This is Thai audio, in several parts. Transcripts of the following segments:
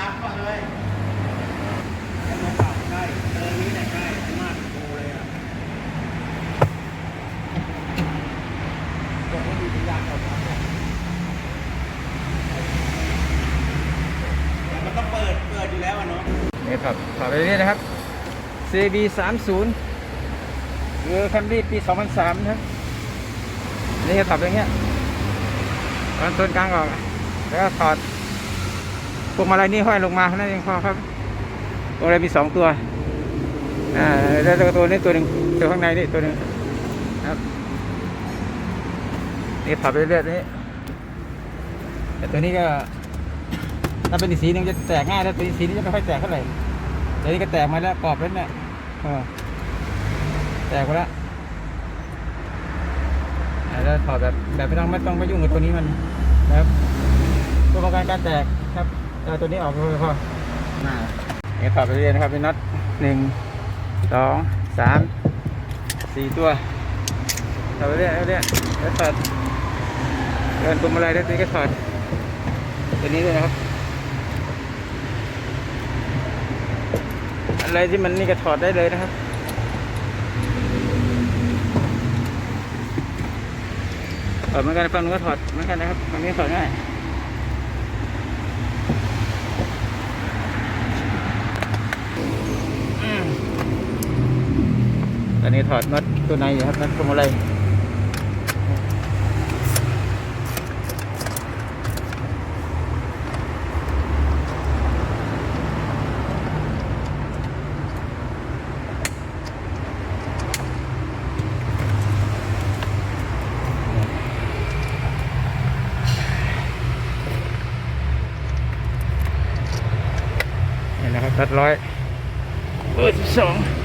รักป่ะเฮ้ยใช่เออนี้แหละใช่มากโตเลยอะบอกว่ามีสัญญาณตอบรับเลยแต่มันต้องเปิด เปิดอยู่แล้วอะเนาะนี่ครับขับไปเรื่อยนะครับ CB 3 0เรือแคมรี่ปี 2003นะครับนี่ก็ขับอย่างเงี้ยตอนส่วนกลางออก แล้วก็ถอด พวงมาลัยนี่ห้อยลงมานั่นเองพอครับพวงมาลัยมีสองตัวอ่าแล้วตัวนี้ตัวหนึ่งตัวข้างในนี่ตัวหนึ่งครับนี่ขับไปเรื่อยนี่แต่ตัวนี้ก็ถ้าเป็นสีนึงจะแตกง่ายแล้วตัวนี้สีนี้จะไม่ค่อยแตกเท่าไหร่แต่นี่ก็แตกมาแล้วกรอบแล้วเนี่ยเออแตกไปแล้วแล้วถอดแบบแบบไม่ต้องไม่ต้องไปยุ่งกับตัวนี้มันนะครับเพื่อป้องกันการแตกครับ เอาตัวนี้ออกเลยพอน่าเนี่ยถอดไปเรื่อยนะครับเป็นน็อตหนึ่งสองสามสี่ตัวถอดไปเรื่อยเรื่อยแล้วถอดเดินปุ่มอะไรแล้วตัวนี้ก็ถอดตัวนี้ด้วยนะครับอะไรที่มันนี่ก็ถอดได้เลยนะครับถอดเหมือนกันฝั่งนู้นก็ถอดเหมือนกันนะครับฝั่งนี้ถอดง่ายอืมต อนนี้ถอดน็อตตัวในอยู่ครับน็อตพวงมาลัยนะครับตัดร้อยเบอร์สิบสอง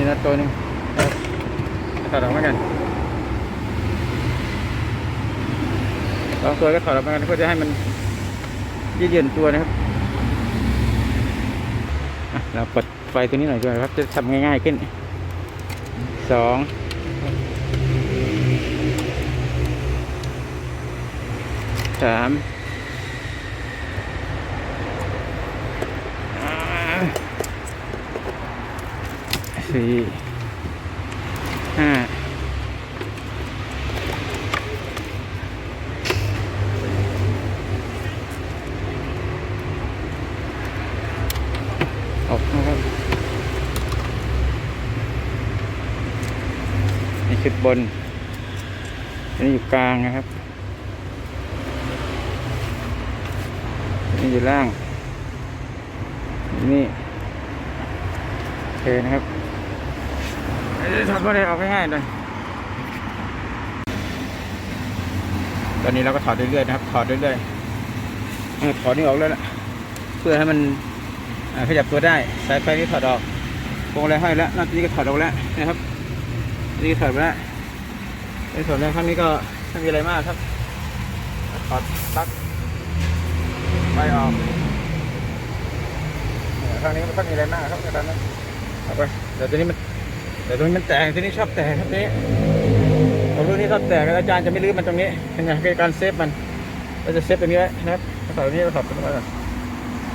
นนี้น็อตตัวนึงถอดออกเหมือนกันสองตัวก็ถอดออกเหมือนกันเพื่อจะให้มันยืดเยื้อนตัวนะครับเราเปิดไฟตัวนี้หน่อยด้วยครับ จะทำง่ายๆขึ้นสองสามอ่า สี่ห้าหกนะครับนี่ชุดบน อันนี้อยู่กลางนะครับ นี่อยู่ล่าง นี่โอเคนะครับ เอ้ยถอดมาเลยออกง่ายๆเลยตอนนี้เราก็ถอดเรื่อยๆนะครับ ถอดเรื่อยๆเออถอดนี่ออกแล้วนะเพื่อให้มันขยับตัวได้ สายไฟนี่ถอดออกพวงอะไรห้อยแล้วนัดนี้ก็ถอดออกแล้วนะครับนี่ถอดไปแล้วในส่วนในข้างนี้ก็ไม่มีอะไรมากครับ ถอดปลั๊กไปออกเนี่ยข้างนี้มันก็มีอะไรมากครับในตอนนั้นเอาไปเดี๋ยวตัวนี้มัน เดี๋ยวตัวนี้มันแตกตัวนี้ชอบแตกครับนี้ผมรู้นี่ชอบแตกอาจารย์จะไม่ลื้อมันตรงนี้เป็นไงเป็นการเซฟมันเราจะเซฟตรงนี้ไว้นะครับถอดตรงนี้เราถอดตรงนี้ไว้ก่อน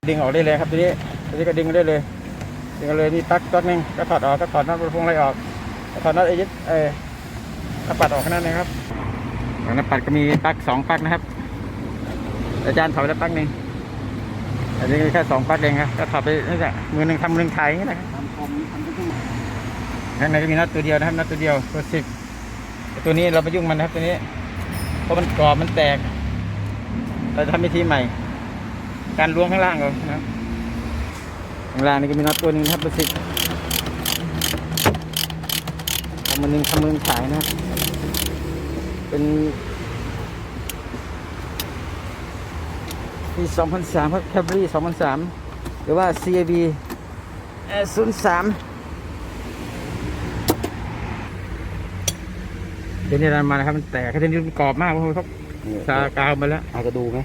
ดึงออกได้เลยครับตัวนี้ตัวนี้ก็ดึงได้เลยดึงเลยมีปลั๊กตัวนึงก็ถอดออกก็ถอดน็อตพวงอะไรออกก็ถอดน็อตไอ้ยึดเออหน้าปัดออกแค่นั้นนะครับหน้าปัดก็มีปลั๊กสองปลั๊กนะครับ อาจารย์ถอดแล้วปลั๊กหนึ่งอันนี้แค่สองปลั๊กเองครับก็ถอดไปนี่แหละมือหนึ่งทำมือหนึ่งถ่ายอย่างนี้นะครับ ทำคอมทำทุกอย่าง ข้างในก็มีน็อตตัวเดียวนะครับน็อตตัวเดียวตัวสิบตัวนี้เราไปยุ่งมันนะครับตัวนี้เพราะมันกรอบมันแตก เราจะทำวิธีใหม่ การล้วงข้างล่างเรานะข้างล่างนี่ก็มีน็อตตัวนึงนะครับตัวสิบทำมือหนึ่งทำมือหนึ่งถ่ายนะครับเป็นปี2003ครับแคบรี่2003 หรือว่า CAB 03 เดี๋ยวนี้รันมานะครับมันแตกแค่นี้มันกรอบมากเพราะเขาทากาวมาแล้วเอากระดูกไหม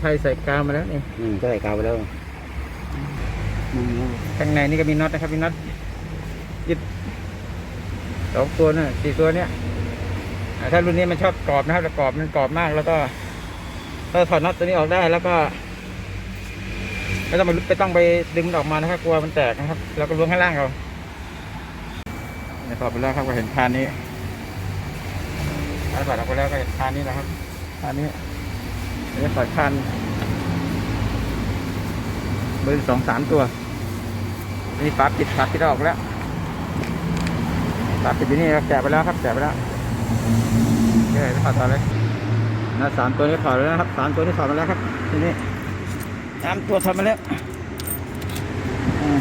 ใช่ใส่กาวมาแล้วนี่อืมก็ใส่กาวไปแล้วอืมข้างในนี่ก็มีน็อตนะครับมีน็อตยึดสองตัวน่ะสี่ตัวเนี้ยอแต่ถ้ารุ่นนี้มันชอบกรอบนะครับแต่กรอบมันกรอบมากแล้วก็ถ้าถอดน็อตตัวนี้ออกได้แล้วก็ไม่ต้องไปไปต้องไปดึงมันออกมานะครับกลัวมันแตกนะครับ แล้วก็ล้วงข้างล่างเอาเนี่ยถอดไปแล้วครับก็เห็นคานนี้ ถ้าถอดออกไปแล้วก็เห็นคานนี้นะครับคานนี้เดี๋ยวถอดคานเบอร์สองสามตัวนี่ฝาปิดฝาปิดออกแล้วฝาปิดอยู่นี่ครับแกไปแล้วครับแจกไปแล้วโอเคถอดต่อเลยนะสามตัวนี้ถอดแล้วนะครับสามตัวนี้ถอดมาแล้วครับทีนี้สามตัวถอดมาแล้วอืม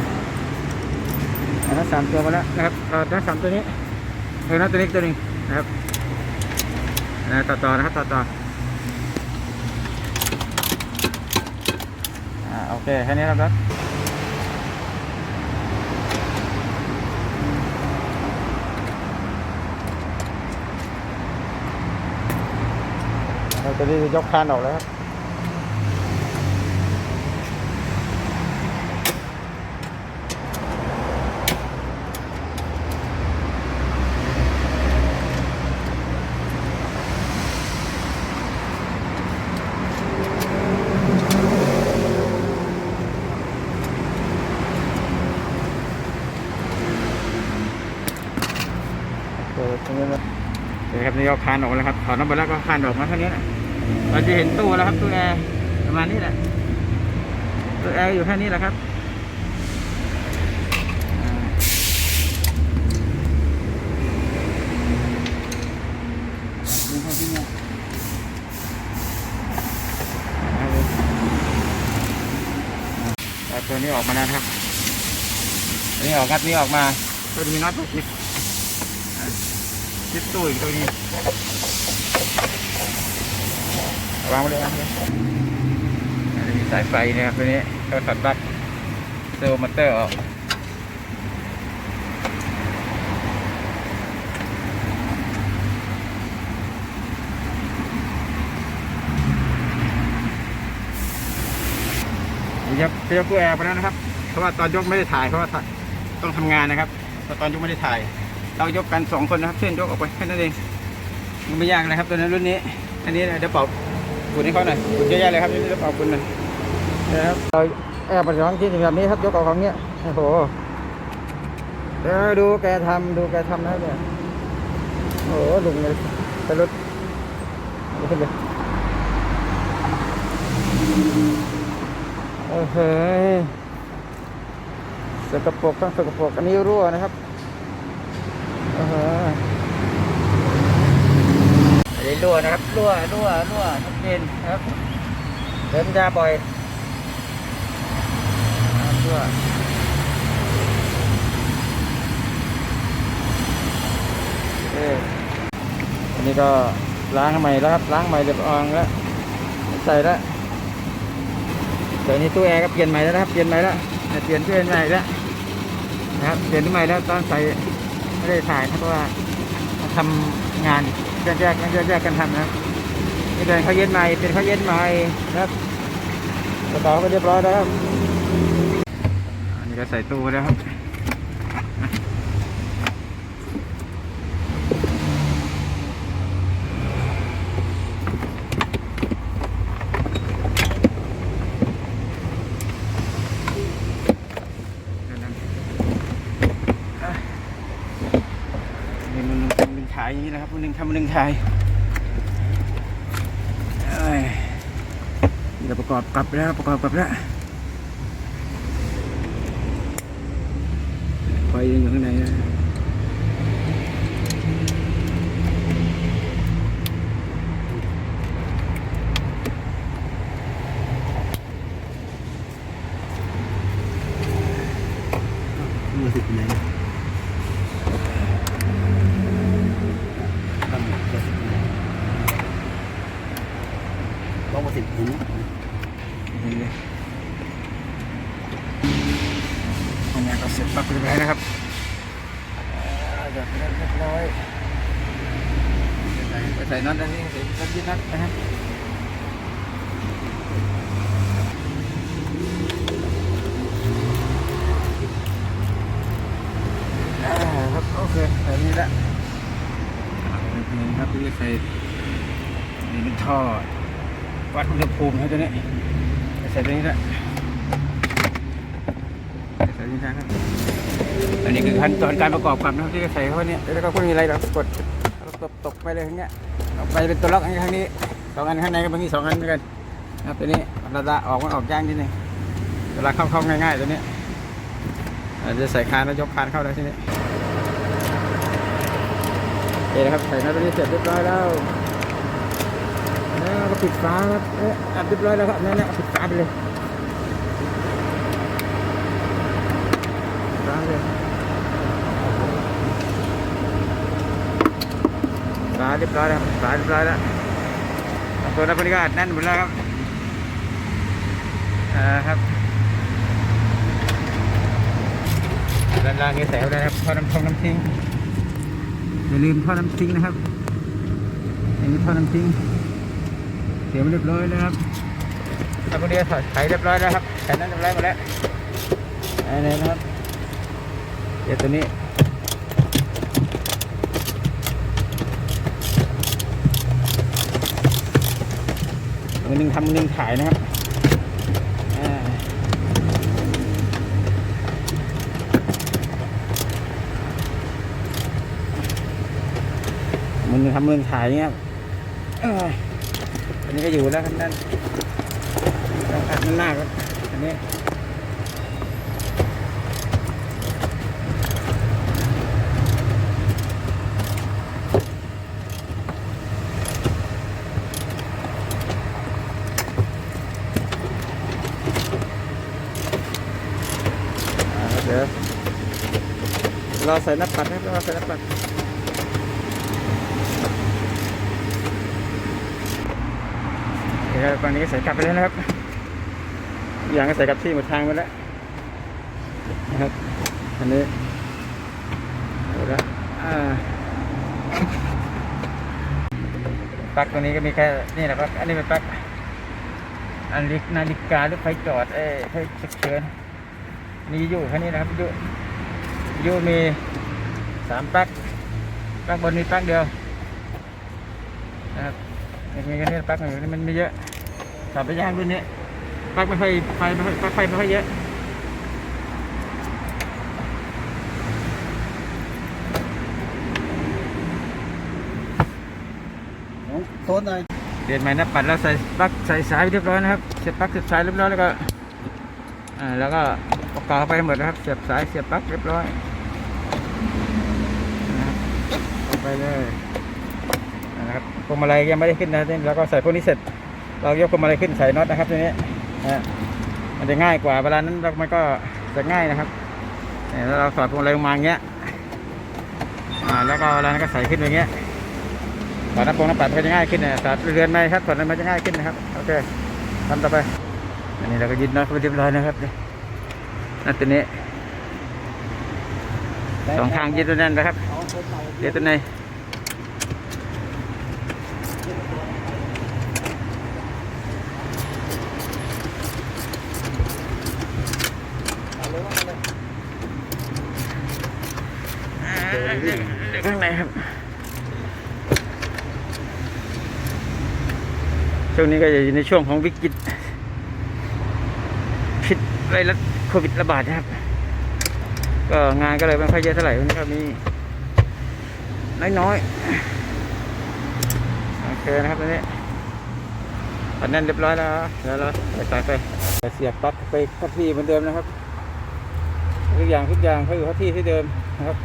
อันนั้นสามตัวมาแล้วนะครับถอดได้สามตัวนี้เออนะตัวนี้ตัวนึงนะครับ นะต่อต่อนะครับต่อต่ออ่าโอเคแค่นี้นะครับเราจะได้ยกคานออกแล้วครับ ตรงนี้นะเดี๋ยวครับนี่ยกคานออกแล้วครับถอดน้ำไปแล้วก็คานออกมาเท่านี้นะเราจะเห็นตู้แล้วครับตู้แอร์ประมาณนี้แหละตู้แอร์อยู่แค่นี้แหละครับอ่าดูเข้าที่เนี่ยเอาเลยเอาตัวนี้ออกมาแล้วนะครับตัวนี้ออกงัดนี้ออกมาตัวนี้น็อตตัวนี้อ่า ยึดตู้อีกตัวนี้วางไว้เลยนะอันนี้มีสายไฟนะครับตัวนี้ก็ตัดปลั๊กเซลล์มอเตอร์ออกครับจะยกตู้แอร์ไปแล้วนะครับ เพราะว่าตอนยกไม่ได้ถ่ายเพราะว่าต้องทำงานนะครับแต่ตอนยกไม่ได้ถ่าย เรายกกันสองคนนะครับเพื่อนยกออกไปแค่นั้นเองมันไม่ยากเลยครับตัวนั้นรุ่นนี้ อันนี้เดี๋ยวเป่าฝุ่นให้เขาหน่อยฝุ่นเยอะแยะเลยครับนี่จะเป่าฝุ่นหน่อยนะครับเราแอบไปสองที่แบบนี้ครับยกเอาของเนี้ยโอ้โหเดี๋ยวดูแกทำดูแกทำนะเนี่ยโอ้โหลุงเลยไปรถเอาขึ้นเลยโอ้โหสกปรกทั้งสกปรกอันนี้รั่วนะครับ อันนี้รั่วนะครับ รั่วรั่วรั่วชัดเจนนะครับเดินยาบ่อยน้ำรั่วเอออันนี้ก็ล้างใหม่แล้วครับ ล้างใหม่เรียบร้อยแล้ว ใส่แล้วเดี๋ยวนี้ตู้แอร์ก็เปลี่ยนใหม่แล้วนะครับ เปลี่ยนใหม่แล้วเนี่ยเปลี่ยนตู้แอร์ใหม่แล้วนะครับ เปลี่ยนใหม่แล้วตอนใส่ ไม่ได้ถ่ายครับเพราะว่าทำงานแยกแยกแยกแยกกันทำนะนี่เป็นข้าวเย็นใหม่เป็นข้าวเย็นใหม่นะครับกระเป๋าก็เรียบร้อยแล้วอันนี้ก็ใส่ตู้แล้วครับนี่มันทำเป็นขายอย่างนี้นะ คนหนึ่งทำมันหนึ่งขายนี่เราประกอบกลับแล้วประกอบกลับแล้วไฟยังอยู่ข้างในนะมือสิบไหนตั้งเบอร์สิบไหนลองมาสิบเห็นไหม นี่เลยทำงานก็เสร็จปั๊บเรียบร้อยนะครับอ่าเดี๋ยวเรียบร้อยไปใส่น็อตอันนี้ใส่น็อตยึดน็อตนะครับอ่าครับโอเคแบบนี้ละ นี่นะครับที่ใส่นี่เป็นท่อวัด อุณหภูมิให้ตัวนี้ใส่ตัวนี้แหละใส่ตัวนี้นะครับอันนี้คือขั้นตอนการประกอบกับนะที่จะใส่เข้าไปเนี่ยแล้วก็ไม่มีอะไรเรากดเราตบตบไปเลยทั้งเนี้ยออกไปเป็นตัวล็อกอันข้างนี้สองอันข้างในก็มีสองอันเหมือนกันนะครับตัวนี้ระดาออกมันออกยากนิดนึงเวลาเข้าเข้าง่ายๆตัวนี้อาจจะใส่คานแล้วยกคานเข้าได้ทีนี้โอเคนะครับใส่หน้าตัวนี้เสร็จเรียบร้อยแล้ว แล้วก็ปิดฝาครับเอ๊ะอัดเรียบร้อยแล้วครับนั่นแหละปิดฝาไปเลยปิดฝาเลยฝาเรียบร้อยแล้วครับฝาเรียบร้อยแล้วตัวนั้นพอดีก็อัดแน่นหมดแล้วครับอ่าครับด้านล่างนี้ใส่ไว้แล้ครับพอน้ำทงน้ำทิ้งอย่าลืมท่อน้ำทิ้งนะครับอันนี้ท่อน้ำทิ้ง สียบเรียบร้อยแล้วครับแล้วพวกนี้ก็ไขเรียบร้อยแล้วครับไขนั้นเรียบร้อยหมดแล้วอันนี้นะครับ เดี๋ยวตัวนี้มือหนึ่งทำมือหนึ่งถ่ายนะครับอ่ามันทำเมืองถ่ายเงี้ยเอ้ยอั นี้ก็อยู่แล้วครับนั่นต้องอัดหน้าครับอันนี้อ่เดี๋ยวรอใส่หน้าปัดครับรอใส่หน้าปัด โอเครับตอนนี้ใส่กลับไปแล้วนะครับ อย่างก็ใส่กลับที่หมดทางไปแล้วนะครับ อันนี้เอาละอ่าปลั๊กตัวนี้ก็มีแค่นี่แหละครับอันนี้เป็นปลั๊กอันลิกนาฬิกาหรือไฟจอดเอ้ยไฟฉุกเฉินมีอยู่แค่นี้นะครับอยู่อยู่มีสามปลั๊กปลั๊กบนมีปลั๊กเดียวนะครับอย่างนี้ก็เนี่ยปลั๊กอย่งนี้มันไม่เยอะ ขับไปย่างรุ่นนี้ปลั๊กไม่ค่อยไฟไม่ค่อยปลั๊กไฟไม่ค่อยเยอะโซนหน่อยเปลี่ยนใหม่นะปัดแล้วใส่ปลั๊กใส่สายเรียบร้อยนะครับเสียบปลั๊กเสียบสายเรียบร้อยแล้วก็อ่าแล้วก็ประกอบเข้าไปหมดนะครับ เสียบสายเสียบปลั๊กเรียบร้อยนะครับเข้าไปเลยนะครับพวงมาลัยยังไม่ได้ขึ้นนะทีนี้แล้วก็ใส่พวกนี้เสร็จ เรายกพวงมาลัยขึ้นใส่น็อตนะครับทีนี้นะมันจะง่ายกว่าเวลานั้นมันก็จะง่ายนะครับเนี่ยแล้วเราสอดพวงมาลัยลงมาอย่างเงี้ยอ่าแล้วก็เวลานั้นก็ใส่ขึ้นอย่างเงี้ยสอนน้ำปงน้ำปัดมันก็จะง่ายขึ้นนะสอนเรือนไหมครับสอนมันจะง่ายขึ้นนะครับโอเคทำต่อไปอันนี้เราก็ยึดน็อตไปเรียบร้อยนะครับนี่นั่นตัวนี้สองทางยึดตัวนั้นนะครับเดี๋ยวตัวไหนอ่าเดี๋ยวข้างในครับ ช่วงนี้ก็จะอยู่ในช่วงของวิกฤตพิษไวรัสโควิดระบาดนะครับ ก็งานก็เลยไม่ค่อยเยอะเท่าไหร่วันนี้ก็มีน้อยๆโอเคนะครับตอนนี้ปัดแน่นเรียบร้อยแล้วเดี๋ยวเราใส่สายไปเสียบปลั๊กไปเข้าที่เหมือนเดิมนะครับทุกอย่างทุกอย่างเขาอยู่เข้าที่ที่เดิมนะครับ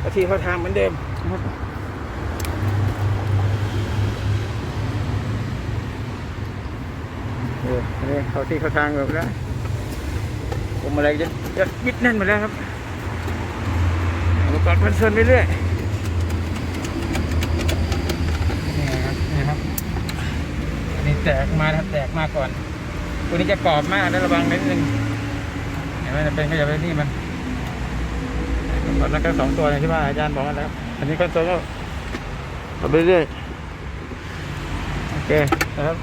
เข้าที่เข้าทางเหมือนเดิมนะครับ เอออันนี้ เขาที่เขาทางแบบแล้วผมอะไรจะจะยึดแน่นหมดแล้วครับอุปกรณ์พันเซินไปเรื่อยนี่ครับนี่ครับอันนี้แตกมาครับแตกมาก่อนตัวนี้จะกรอบมากนะระวังนิดนึงเห็นไหมจะเป็นก็อย่าไปนี่มันก่อนนั้นก็สองตัวเลยที่ว่าอาจารย์บอกมาแล้วอันนี้คอนโซก็เอาไปเรื่อยโอเคนะครับ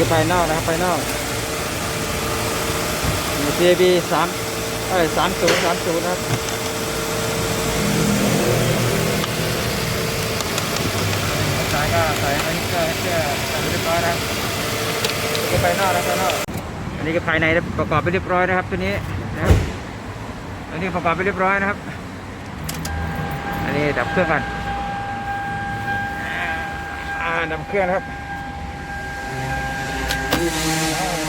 คือภายนอกนะครับภายนอกมี CAB สามเอ้ยสามศูนย์สามศูนย์นะครับสายก็ใส่อันก็เชื่อใส่ไปเรียบร้อยนะครับนี่คือภายนอกนะภายนอกอันนี้ก็ภายในประกอบไปเรียบร้อยนะครับตัวนี้นะครับอันนี้ประกอบไปเรียบร้อยนะครับ อันนี้ดับเครื่องกันอ่าดับเครื่องนะครับ Música